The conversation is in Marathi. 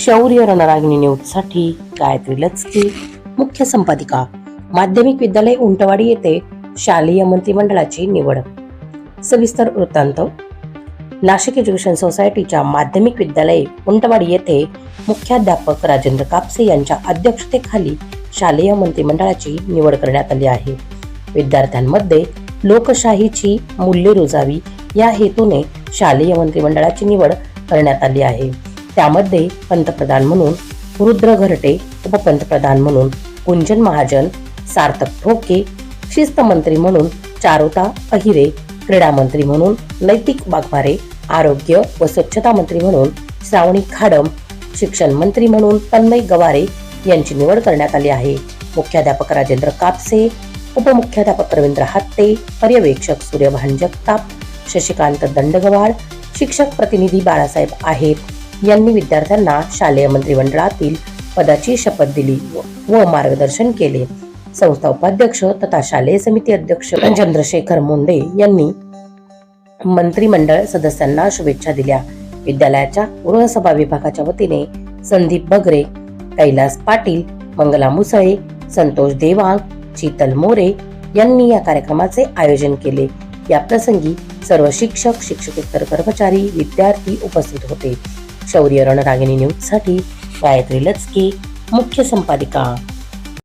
शौर्य रणरागिणी न्यूजसाठी गायत्री लचकी मुख्य संपादिका माध्यमिक विद्यालय उंटवाडी येथे शालेय मंत्रिमंडळाची निवड. सविस्तर वृत्तांत. नाशिक एज्युकेशन सोसायटीच्या माध्यमिक विद्यालय उंटवाडी येथे मुख्याध्यापक राजेंद्र कापसे यांच्या अध्यक्षतेखाली शालेय मंत्रिमंडळाची निवड करण्यात आली आहे. विद्यार्थ्यांमध्ये लोकशाहीची मूल्ये रुजावी या हेतूने शालेय मंत्रिमंडळाची निवड करण्यात आली आहे. त्यामध्ये पंतप्रधान म्हणून रुद्र घरटे उपपंतप्रधान म्हणून कुंजन महाजन सार्थक ठोके शिस्त मंत्री म्हणून चारुता अहिरे क्रीडा मंत्री म्हणून नैतिक वाघमारे आरोग्य व स्वच्छता मंत्री म्हणून श्रावणी खाडम शिक्षण मंत्री म्हणून तन्मय गवारे यांची निवड करण्यात आली आहे. मुख्याध्यापक राजेंद्र कापसे उपमुख्याध्यापक रवींद्र हत्ते पर्यवेक्षक सूर्यभान जगताप शशिकांत दंडगवाड शिक्षक प्रतिनिधी बाळासाहेब आहेत. यांनी विद्यार्थ्यांना शालेय मंत्रिमंडळातील पदाची शपथ दिली व- मार्गदर्शन केले. संस्था उपाध्यक्ष तथा शालेय समिती अध्यक्ष चंद्रशेखर मुंडे यांनी मंत्रिमंडळ सदस्यांना शुभेच्छा दिल्या. विद्यालयाच्या गृहसभा विभागाच्या वतीने संदीप बगरे कैलास पाटील मंगला मुसळे संतोष देवांग शीतल मोरे यांनी या कार्यक्रमाचे आयोजन केले. या प्रसंगी सर्व शिक्षक शिक्षकेतर कर्मचारी विद्यार्थी उपस्थित होते. शौर्य रणरागिणी न्यूजसाठी गायत्री लचके मुख्य संपादिका.